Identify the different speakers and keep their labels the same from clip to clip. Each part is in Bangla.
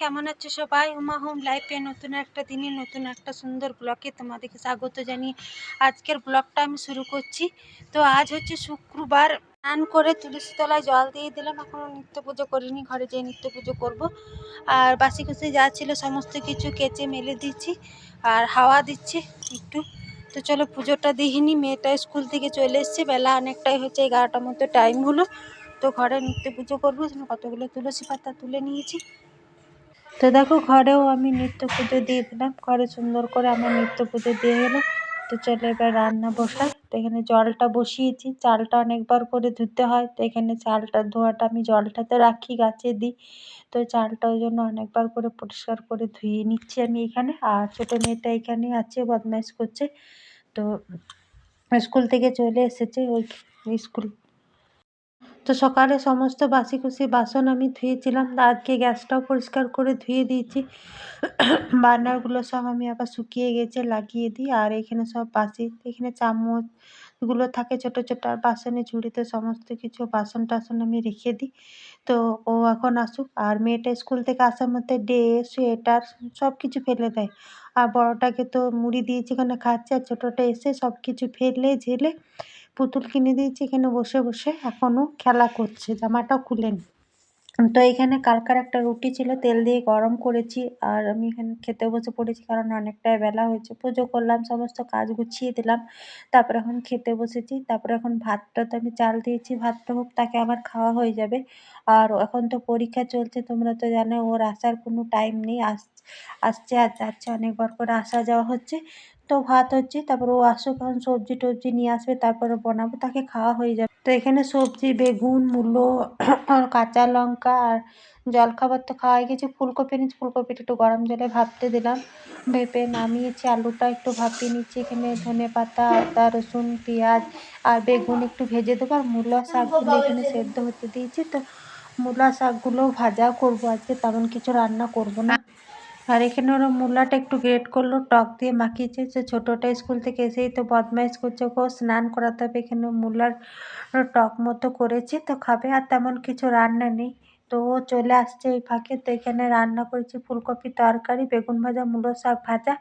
Speaker 1: কেমন আছো সবাই? উমা হোম লাইফে নতুন একটা দিনে, নতুন একটা সুন্দর ব্লগে তোমাদেরকে স্বাগত জানিয়ে আজকের ব্লগটা আমি শুরু করছি। তো আজ হচ্ছে শুক্রবার। স্নান করে তুলসী তলায় জল দিয়ে দিলাম। এখনও নিত্য পুজো করিনি, ঘরে যেয়ে নিত্য পুজো করব। আর বাসি কুসি যা ছিল সমস্ত কিছু কেচে মেলে দিচ্ছি আর হাওয়া দিচ্ছে একটু। তো চলো পুজোটা দিইনি, মেয়েটা স্কুল থেকে চলে এসছে। বেলা অনেকটাই হচ্ছে, এগারোটার মতো টাইম হলো। তো ঘরে নিত্য পুজো করব। কতগুলো তুলসী পাতা তুলে নিয়েছি। তো দেখো ঘরেও আমি নিত্য পুজো দিয়ে দিলাম। ঘরে সুন্দর করে আমার নিত্য পুজো দিয়ে গেলাম তো চলো এবার রান্না বসাই। তো এখানে জলটা বসিয়েছি। চালটা অনেকবার করে ধুতে হয়। তো এখানে চালটা, ধোয়াটা আমি জলটাতে রাখি, গাছে দিই। তো চালটা ওই জন্য অনেকবার করে পরিষ্কার করে ধুয়ে নিচ্ছি আমি এখানে। আর ছোটো মেয়েটা এখানে আছে, বদমাইশ করছে। তো স্কুল থেকে চলে এসেছে। ওই স্কুল তো সকালে সমস্ত বাসি কুসি বাসন আমি ধুয়েছিলাম, আজকে গ্যাসটাও পরিষ্কার করে ধুয়ে দিয়েছি। বার্নারগুলো সব আমি আবার শুকিয়ে গেছে, লাগিয়ে দিই। আর এখানে সব বাসি, এখানে চামচগুলো থাকে ছোট ছোট, আর বাসনে ঝুড়িতে সমস্ত কিছু বাসন টাসন আমি রেখে দিই। তো ও এখন আসুক, আর মেয়েটা স্কুল থেকে আসার মধ্যে ড্রেস, সোয়েটার সব কিছু ফেলে দেয়। আর বড়টাকে তো মুড়ি দিয়েছি এখানে খাচ্ছে, আর ছোটোটা এসে সব কিছু ফেলে, ঝেলে পুতুল কিনে দিয়েছি এখানে বসে বসে এখনও খেলা করছে, জামাটাও খুলেনি। তো এখানে কালকার একটা রুটি ছিল, তেল দিয়ে গরম করেছি আর আমি এখানে খেতে বসে পড়েছি কারণ অনেকটাই বেলা হয়েছে। পুজো করলাম, সমস্ত কাজ গুছিয়ে দিলাম, তারপরে এখন খেতে বসেছি। তারপরে এখন ভাতটা তো আমি চাল দিয়েছি, ভাতটা হোক তাকে আমার খাওয়া হয়ে যাবে। আর এখন তো পরীক্ষা চলছে, তোমরা তো জানো ওর আসার কোনো টাইম নেই, আস, আসছে আর যাচ্ছে, অনেকবার করে আসা যাওয়া হচ্ছে। তো ভাত হচ্ছে, তারপর ও আসুক, এখন সবজি টবজি নিয়ে আসবে, তারপরে বানাবো, তাকে খাওয়া হয়ে যাবে। তো এখানে সবজি, বেগুন, মূলো আর কাঁচা লঙ্কা আর জলখাবার তো খাওয়াই গেছে। ফুলকপি নিচ্ছি ফুলকপিটা একটু গরম জলে ভাপতে দিলাম। ভেপে নামিয়েছি, আলুটা একটু ভাপিয়ে নিচ্ছি, এখানে ধনে পাতা, আদা, রসুন, পেঁয়াজ আর বেগুন একটু ভেজে দেবো। আর মূলো শাকগুলো এখানে সেদ্ধ হতে দিয়েছি, তো মূলা শাকগুলো ভাজা করব আজকে, তেমন কিছু রান্না করব না। আর এখানে ওরা মূলাটা একটু গ্রেট করল, টক দিয়ে মাখিয়েছে। যে ছোটোটা স্কুল থেকে এসেই তো বদমাইশ করছে ওকেও স্নান করাতে হবে। এখানে মূলার টক মতো করেছি, তো খাবে। আর তেমন কিছু রান্না নেই। তো ও চলে আসছে এই ফাঁকে তো এখানে রান্না করেছি ফুলকপি তরকারি, বেগুন ভাজা, মূলো শাক ভাজা,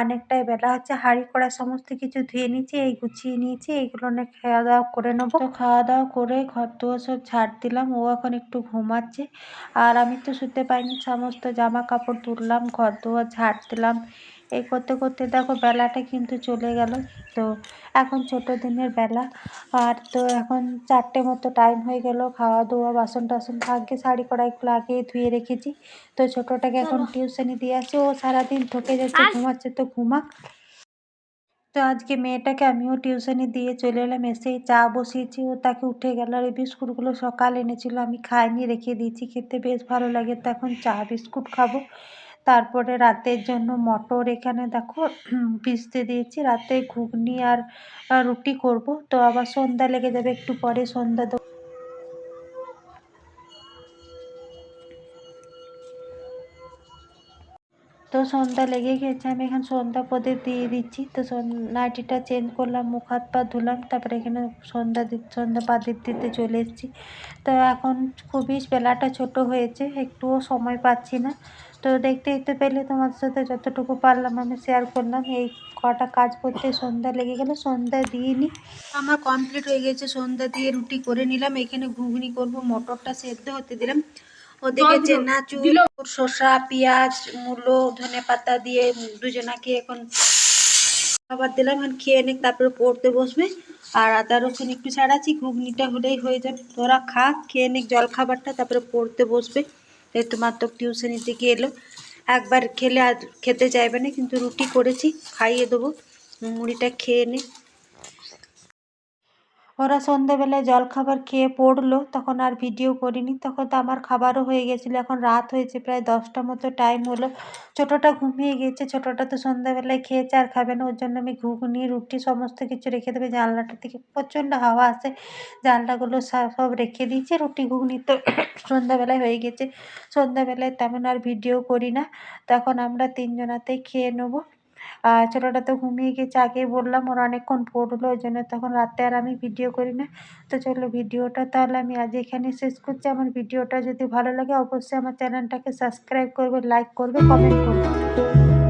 Speaker 1: অনেকটাই বেলা হচ্ছে। হাঁড়ি কড়া সমস্ত কিছু ধুয়ে নিয়েছি, এই গুছিয়ে নিয়েছি এইগুলো অনেক খাওয়া দাওয়া করে নেব। তো খাওয়া দাওয়া করে ঘর দুয়ার সব ঝাড় দিলাম, ও এখন একটু ঘুমাচ্ছে। আর আমি তো শুতে পাইনি, সমস্ত জামা কাপড় তুললাম, ঘর দুয়ার ঝাড় দিলাম। এই করতে করতে দেখো বেলাটা কিন্তু চলে গেল। তো এখন ছোটো দিনের বেলা। আর তো এখন চারটে মতো টাইম হয়ে গেল। খাওয়া দাওয়া বাসন টাসন ভাগ্যে শাড়ি কড়াইগুলো আগে ধুয়ে রেখেছি। তো ছোটোটাকে এখন টিউশনি দিয়ে আসছে ও সারাদিন ঠকে যাচ্ছে ঘুমাচ্ছে তো ঘুমাক। তো আজকে মেয়েটাকে আমিও টিউশনি দিয়ে চলে এলাম। এসেই চা বসিয়েছি। ও তাকে উঠে গেল। আর এই বিস্কুটগুলো সকাল এনেছিল। আমি খাইনি রেখে দিয়েছি। খেতে বেশ ভালো লাগে। তো এখন চা বিস্কুট খাব। তারপরে রাতের জন্য মটর এখানে দেখো ভিজতে দিয়েছি। রাতে ঘুগনি আর রুটি করব। তো আবার সন্ধ্যা লেগে যাবে, একটু পরে সন্ধ্যা তো সন্ধ্যা লেগে গেছে, আমি এখন সন্ধ্যা পদে দিয়ে দিচ্ছি। তো নাইটিটা চেঞ্জ করলাম, মুখ হাত পা ধুলাম, তারপরে এখানে সন্ধ্যা সন্ধ্যা পাদের দিতে চলে এসেছি। তো এখন খুবই বেলাটা ছোট হয়েছে, একটুও সময় পাচ্ছি না। তো দেখতে দেখতে পেলে তোমাদের সাথে যতটুকু পারলাম আমি শেয়ার করলাম। এই কটা কাজ করতে সন্ধ্যা লেগে গেলে সন্ধ্যা দিয়ে নিই আমার কমপ্লিট হয়ে গেছে, সন্ধ্যা দিয়ে রুটি করে নিলাম। এখানে ঘুগনি করব, মটরটা সেদ্ধ হতে দিলাম। ওদিকে চেনাচুর শসা পেঁয়াজ মূলো ধনে পাতা দিয়ে দুজনাকে এখন খাবার দিলাম এখন খেয়ে নিক তারপরে পড়তে বসবে। আর আদা রসুন একটু ছাড়াচ্ছি ঘুগনিটা হলেই হয়ে যাবে। তোরা খা খেয়ে নিক জল খাবারটা তারপরে পড়তে বসবে। এই তোমার তো টিউশনি থেকে এলো। একবার খেলে আর খেতে চাইবে না কিন্তু রুটি করেছি খাইয়ে দেবো। মুড়িটা খেয়ে নে ওরা সন্ধেবেলায় জলখাবার খেয়ে পড়ল, তখন আর ভিডিও করিনি। তখন তো আমার খাবারও হয়ে গেছিল। এখন রাত হয়েছে, প্রায় দশটা মতো টাইম হলো। ছোটোটা ঘুমিয়ে গেছে। ছোটোটা তো সন্ধ্যাবেলায় খেয়েছে আর খাবে না। ওর জন্য আমি ঘুগনি, রুটি, সমস্ত কিছু রেখে দেবে। জানলাটা থেকে প্রচণ্ড হাওয়া আসে। জানলাগুলো সব রেখে দিয়েছে। রুটি, ঘুগনি তো সন্ধ্যাবেলায় হয়ে গেছে। সন্ধ্যাবেলায় তেমন আর ভিডিও করি না। তখন আমরা তিনজনাতেই খেয়ে নেব। ছোটোটা তো ঘুমিয়ে গেছে, আগেই বললাম ওর অনেকক্ষণ পড়ল ওই জন্য তখন রাতে আর আমি ভিডিও করি না। তো চলো ভিডিওটা তাহলে আমি আজ এখানে শেষ করছি। আমার ভিডিওটা যদি ভালো লাগে, অবশ্যই আমার চ্যানেলটাকে সাবস্ক্রাইব করবে লাইক করবে কমেন্ট করবে।